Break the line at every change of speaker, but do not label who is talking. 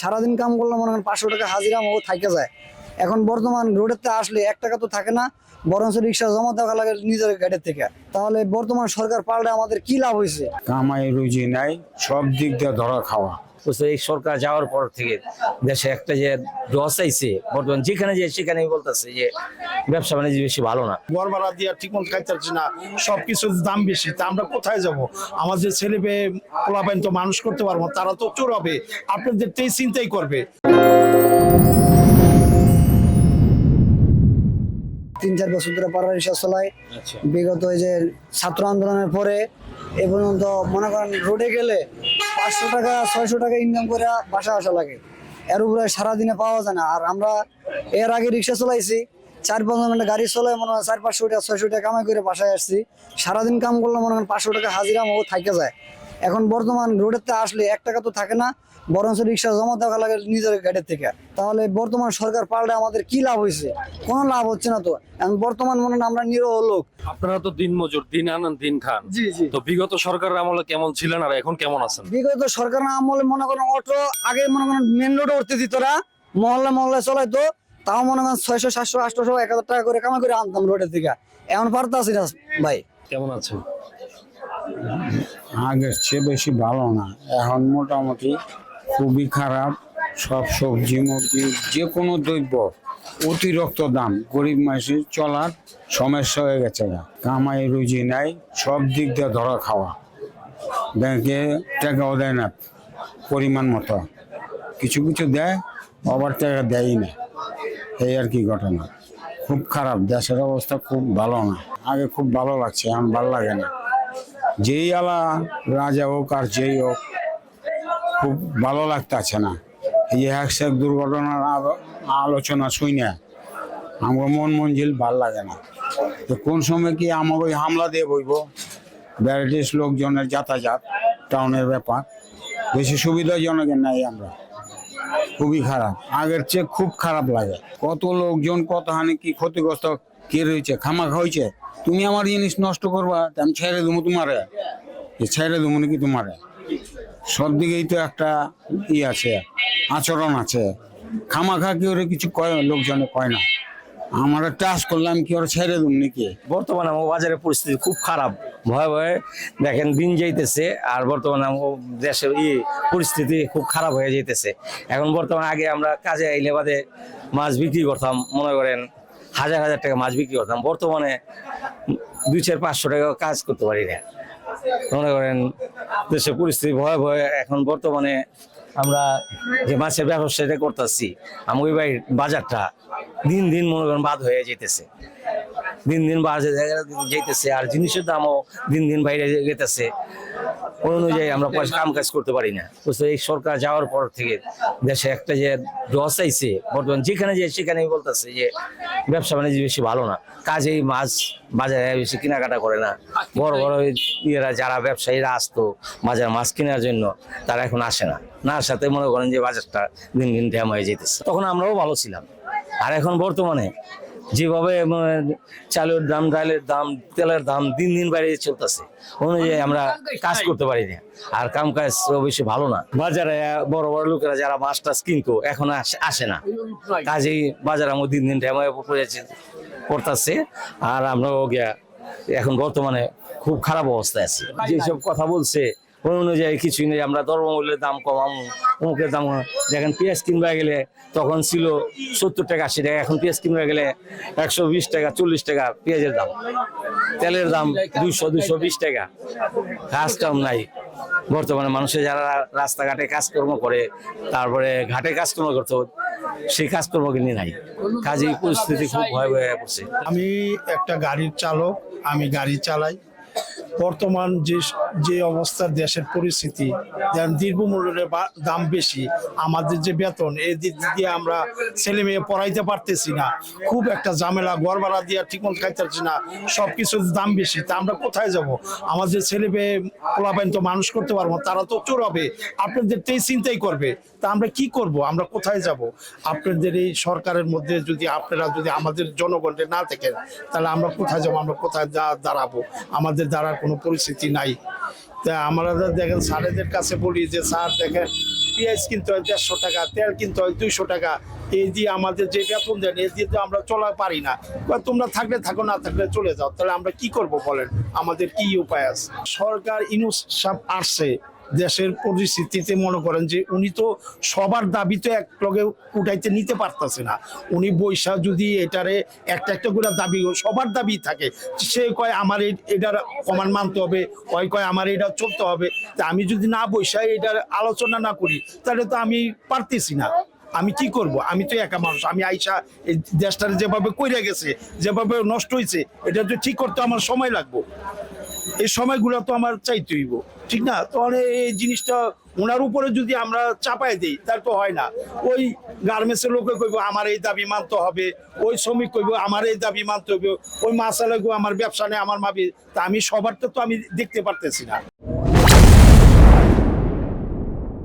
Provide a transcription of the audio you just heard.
সারাদিন কাম করলে মনে করেন পাঁচশো টাকা হাজিরা ও থাকে যায়। এখন বর্তমান থেকে আসলে এক টাকা তো থাকে না, বরঞ্চ রিক্সা জমা দেওয়া লাগে নিজের গাড়ির থেকে। তাহলে বর্তমান সরকার পাল্টে আমাদের কি লাভ হয়েছে
কামাই রুজি নাই, সব দিক দিয়ে ধরা খাওয়া।
এই সরকার যাওয়ার পর থেকে দেশে একটা যে রস আইছে বর্তমান যেখানে যে সেখানেই বলতেছে যে ব্যবসা বাণিজ্য বেশি ভালো না।
ভাড়া দিয়ে ঠিক মতো খাইতে পারছি না সবকিছুর দাম বেশি তা আমরা কোথায় যাব? আমাদের ছেলে মেয়ে পোলাপাইন তো মানুষ করতে পারব না, তারা তো চোর হবে আপনাদের তো চিন্তাই করবে।
তিন চার বছর ধরে পাড়া রিক্সা চলায় বিগত এই যে ছাত্র আন্দোলনের পরে এ পর্যন্ত মনে করেন রোডে গেলে পাঁচশো টাকা, ছয়শো টাকা ইনকাম করে বাসা আসা লাগে। এর উপরে সারাদিনে পাওয়া যায় না। আর আমরা এর আগে রিক্সা চলাইছি, চার পাঁচ ঘণ্টা গাড়ি চলে মনে হয় চার পাঁচশো টাকা, ছয়শো টাকা কামাই করে বাসায় আসছি। সারাদিন কাম করলে মনে হয় পাঁচশো টাকা হাজিরা মো থাকে যায়। এখন বর্তমান রোডের থেকে আসলে এক টাকা তো থাকে না বরঞ্চ রিক্সা জমা দেওয়া লাগে নিজের গাড়ির থেকে। তাহলে বর্তমান সরকার পাল্টে আমাদের কি লাভ হয়েছে? কোনো লাভ হচ্ছে না তো। এখন বর্তমান মনে আমরা নিরহ লোক।
আপনারা তো দিন মজুর দিন আনান দিন খান।
জি জি।
তো বিগত সরকারের আমলে কেমন ছিলেন আর এখন কেমন আছেন?
বিগত সরকার আমলে মনে করেন অটো আগে মনে করেন মেন রোডে উঠতে দিত না মহল্লা মহল্লায় চলাইতো তাও মনে করেন ছয়শো সাতশো আটশো এক হাজার টাকা করে কামাই করে আনতাম রোডের থেকে। এখন পারতাছি না ভাই।
কেমন আছেন?
আগের চেয়ে বেশি ভালো না। এখন মোটামুটি খুবই খারাপ। সব সবজি মবজি যে কোনো দ্রব্য, অতিরিক্ত দাম, গরিব মানুষের চলার সমস্যা হয়ে গেছে। কামাই রুজি নাই, সব দিক দিয়ে ধরা খাওয়া। ব্যাংকে টাকাও দেয় না পরিমাণ মতো। কিছু কিছু দেয়, আবার টাকা দেয়ই না। এই আর কি ঘটনা। খুব খারাপ, দেশের অবস্থা খুব ভালো না। আগে খুব ভালো লাগছে, এখন ভালো লাগে না। যেই আলা রাজা হোক আর যেই হোক, খুব ভালো লাগতেছে না। এই এক দুর্ঘটনার আলোচনা শুই না আমার মন মঞ্জিল ভালো লাগে না। তো কোন সময় কি আমাকে ওই হামলা দিয়ে বইব? ব্যারিটিস লোকজনের যাতায়াত, টাউনের ব্যাপার, বেশি সুবিধাজনকের নাই আমরা। খুবই খারাপ। আগের চেয়ে খুব খারাপ লাগে। কত লোকজন কত হানি কি ক্ষতিগ্রস্ত, কে রয়েছে, খামাখা হয়েছে? তুমি আমার জিনিস নষ্ট করবা আমি ছেড়ে দেবো তোমারে। ছেড়ে দেবো নাকি তোমারে? সব দিকেই তো একটা ই আছে, আচরণ আছে। খামাখা কি ওরে কিছু কয়, লোকজনে কয় না। আমরা টাচ করলাম, কি ওরা ছেড়ে দেবো নাকি?
বর্তমানে আমার বাজারের পরিস্থিতি খুব খারাপ। ভয়ে ভয়ে দেখেন দিন যাইতেছে, আর বর্তমানে দেশের ই পরিস্থিতি খুব খারাপ হয়ে যাইতেছে। এখন বর্তমানে আগে আমরা কাজে আইলে বাদে মাছ বিক্রি করতাম, মনে করেন হাজার হাজার টাকা মাছ বিক্রি করতাম। বর্তমানে দুই চার পাঁচশো টাকা কাজ করতে পারি না। মনে করেন দেশের পরিস্থিতি ভয়ে ভয়ে, এখন বর্তমানে আমরা যে মাছের ব্যবসা ব্যবসাটা করতেছি আমি ভাই বাজারটা দিন দিন মনে করেন বাদ হয়ে যেতেছে দিন দিন বাজে যেতেছে আর জিনিসের দামও দিন দিন বাইরে যেতেছে ওই অনুযায়ী আমরা পয়সা কাম কাজ করতে পারি না। বুঝতে এই সরকার যাওয়ার পর থেকে দেশে একটা যে রস আইছে, বর্তমান যেখানে যে সেখানেই বলতেছে যে ব্যবসা বাণিজ্য বেশি ভালো না। কাজেই মাছ বাজারে বেশি কেনাকাটা করে না। বড় বড় ইয়েরা যারা ব্যবসায়ীরা আসতো বাজার মাছ কেনার জন্য, তারা এখন আসে না। না সাথে মনে করেন যে বাজারটা দিন দিন ড্যাম হয়ে যেতেছে তখন আমরাও ভালো ছিলাম। আর এখন বর্তমানে যেভাবে চালের দাম ডালের দাম তেলের দাম দিন দিন বাইরে চলতেছে অনুযায়ী আমরা কাজ করতে পারি না। আর কাম কাজ অবশ্যই ভালো না। বাজারে বড় বড় লোকেরা যারা মাছ টাছ কিনতো এখন আসে- আসে না। কাজেই বাজার আমার দিন দিন পড়েছে পড়তেছে। আর আমরাও গিয়া এখন বর্তমানে খুব খারাপ অবস্থায় আছি। যেসব কথা বলছে ওই অনুযায়ী কিছুই নেই। আমরা দ্রব্যমূল্যের দাম কমামু অমুকের দাম। দেখেন পেঁয়াজ কিনবা গেলে তখন ছিল সত্তর টাকা, আশি টাকা। এখন পেঁয়াজ কিনবা গেলে একশো বিশ টাকা, চল্লিশ টাকা পেঁয়াজের দাম। তেলের দাম দুইশো দুইশো বিশ টাকা। কাজ কাম নাই। বর্তমানে মানুষের যারা রাস্তাঘাটে কাজকর্ম করে, তারপরে ঘাটে কাজকর্ম করতো, সেই কাজকর্ম কিন্তু নাই। কাজেই পরিস্থিতি খুব ভয় হয়ে পড়ছে।
আমি একটা গাড়ির চালক, আমি গাড়ি চালাই। বর্তমান যে যে অবস্থার দেশের পরিস্থিতি, যেমন দ্রব্যমূল্যের বা- দাম বেশি, আমাদের যে বেতন এই দিক দিয়ে আমরা ছেলে মেয়ে পড়াইতে পারতেছি না। খুব একটা ঝামেলা ঘর দিয়ে ঠিক মতো খাইতে পারছি না সব কিছুর দাম বেশি, তা আমরা কোথায় যাব? আমাদের ছেলে মেয়ে পোলাপাইন তো মানুষ করতে পারব তারা তো চোর হবে আপনাদের তো চিন্তাই করবে, তা আমরা কি করব? আমরা কোথায় যাব? আপনাদের এই সরকারের মধ্যে যদি আপনারা যদি আমাদের জনগণের না থাকেন, তাহলে আমরা কোথায় যাব? আমরা কোথায় দাঁড়াবো? আমাদের দাঁড়ার কোনো পরিস্থিতি নাই। তা আমরা দেখেন স্যারেদের কাছে বলি যে, স্যার দেখেন, পেঁয়াজ কিনতে হয় দেড়শো টাকা, তেল কিনতে হয় দুইশো টাকা। এই দিয়ে আমাদের যে বেতন দেন, এই দিয়ে তো আমরা চলা পারি না। বা তোমরা থাকলে থাকো, না থাকলে চলে যাও। তাহলে আমরা কি করব বলেন? আমাদের কি উপায় আছে? সরকার ইনুস আসছে। দেশের পরিস্থিতিতে মনে করেন যে উনি তো সবার দাবি তো এক লগে উঠাইতে নিতে পারতেছে না। উনি বৈশা যদি এটারে একটা একটা করে দাবি, সবার দাবি থাকে, সে কয় আমার এটার কমান মানতে হবে, কয় কয় আমার এটা চলতে হবে। তা আমি যদি না বৈশা এটার আলোচনা না করি, তাহলে তো আমি পারতেছি না। আমি কি করব? আমি তো একা মানুষ, আমি আইসা এই দেশটার যেভাবে কইরা গেছে, যেভাবে নষ্ট হয়েছে এটা তো ঠিক করতে আমার সময় লাগবে। এই সময়গুলো তো আমার চাইতে হইব ঠিক না? তাহলে এই জিনিসটা ওনার উপরে যদি আমরা চাপাই দিই, তার তো হয় না। ওই গার্মেন্টসের লোকে কইব, আমার এই দাবি মানতে হবে। ওই শ্রমিক কইব, আমার এই দাবি মানতে হবে। ওই মাসালে আমার ব্যবসা নেই, আমার মাবি তা আমি সবার তো আমি দেখতে পারতেছি না।